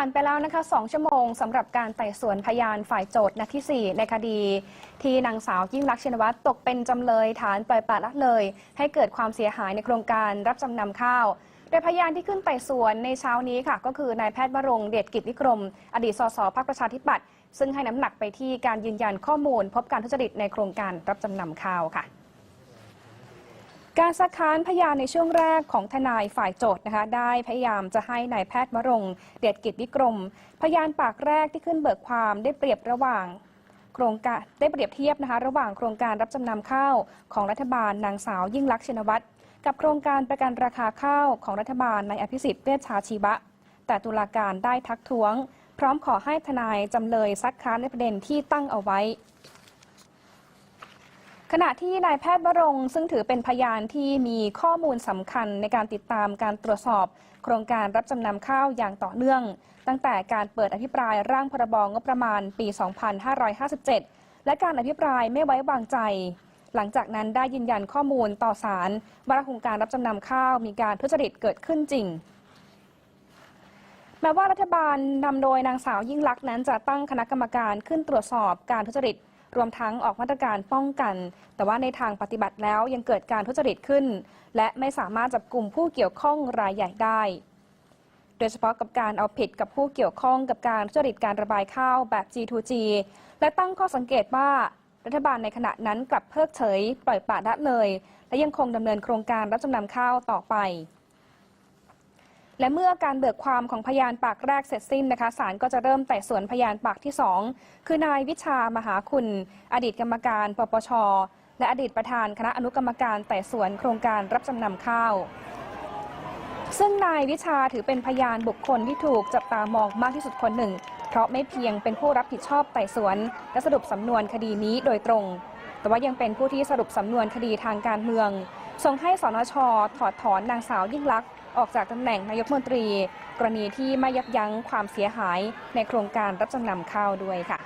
ผ่านไปแล้วนะคะ2ชั่วโมงสำหรับการไต่สวนพยานฝ่ายโจทย์นัดที่ 4 ในคดี ที่นางสาวยิ่งรักชินวัตรตกเป็นจำเลยฐานปล่อยปละละเลย ให้เกิดความเสียหายในโครงการรับจำนำข้าว โดยพยานที่ขึ้นไต่สวนในเช้านี้ค่ะ ก็คือนายแพทย์วรงเดชกิจวิกรม อดีตสสพรรคประชาธิปัตย์ซึ่งให้น้ำหนักไปที่การยืนยันข้อมูล พบการทุจริตในโครงการรับจำนำข้าวค่ะ การซักค้านพยานในช่วงแรกของทนายฝ่ายโจทย์นะคะได้พยายามจะให้นายแพทย์วรงค์เดชกิจวิกรม พยานปากแรกที่ขึ้นเบิกความได้เปรียบระหว่างโครงการได้เปรียบเทียบนะคะระหว่างโครงการรับจำนำข้าวของรัฐบาลนางสาวยิ่งลักษณ์ชินวัตรกับโครงการประกันราคาข้าวของรัฐบาลนายอภิสิทธิ์เวชชาชีวะ แต่ตุลาการได้ทักท้วง พร้อมขอให้ทนายจำเลยซักค้านในประเด็นที่ตั้งเอาไว้ ขณะที่นายแพทย์วรงซึ่งถือเป็นพยานที่มีข้อมูลสำคัญในการติดตามการตรวจสอบ โครงการรับจำนำข้าวอย่างต่อเนื่อง ตั้งแต่การเปิดอภิปรายร่างพรบงบประมาณปี 2557 และการอภิปรายไม่ไว้วางใจ หลังจากนั้นได้ยืนยันข้อมูลต่อศาลว่าโครงการรับจำนำข้าวมีการทุจริตเกิดขึ้นจริงแม้ว่ารัฐบาลนำโดยนางสาวยิ่งลักษณ์นั้นจะตั้งคณะกรรมการขึ้นตรวจสอบการทุจริต รวมทั้งออกมาตรการป้องกัน แต่ว่าในทางปฏิบัติแล้วยังเกิดการทุจริตขึ้น และไม่สามารถจับกลุ่มผู้เกี่ยวข้องรายใหญ่ได้ โดยเฉพาะกับการเอาผิดกับผู้เกี่ยวข้องกับการทุจริตการระบายข้าวแบบ G2G และตั้งข้อสังเกตว่ารัฐบาลในขณะนั้นกลับเพิกเฉย ปล่อยปละละเลย และยังคงดำเนินโครงการรับจำนำข้าวต่อไป และเมื่อการเบิกความของพยานปากแรกเสร็จสิ้นนะคะศาลก็จะเริ่มไต่สวนพยานปากที่ 2 คือนายวิชามหาคุณ อดีตกรรมการ ปปช และอดีตประธานคณะอนุกรรมการไต่สวนโครงการรับจำนำข้าว ซึ่งนายวิชาถือเป็นพยานบุคคลที่ถูกจับตามองมากที่สุดคนหนึ่ง เพราะไม่เพียงเป็นผู้รับผิดชอบไต่สวน และสรุปสำนวนคดีนี้โดยตรง แต่ว่ายังเป็นผู้ที่สรุปสำนวนคดีทางการเมืองส่งให้สนชถอดถอนนางสาวยิ่งลักษณ ออกจากตำแหน่งนายกมนตรี กรณีที่ไม่ยับยั้งความเสียหายในโครงการรับจำนำข้าวด้วยค่ะ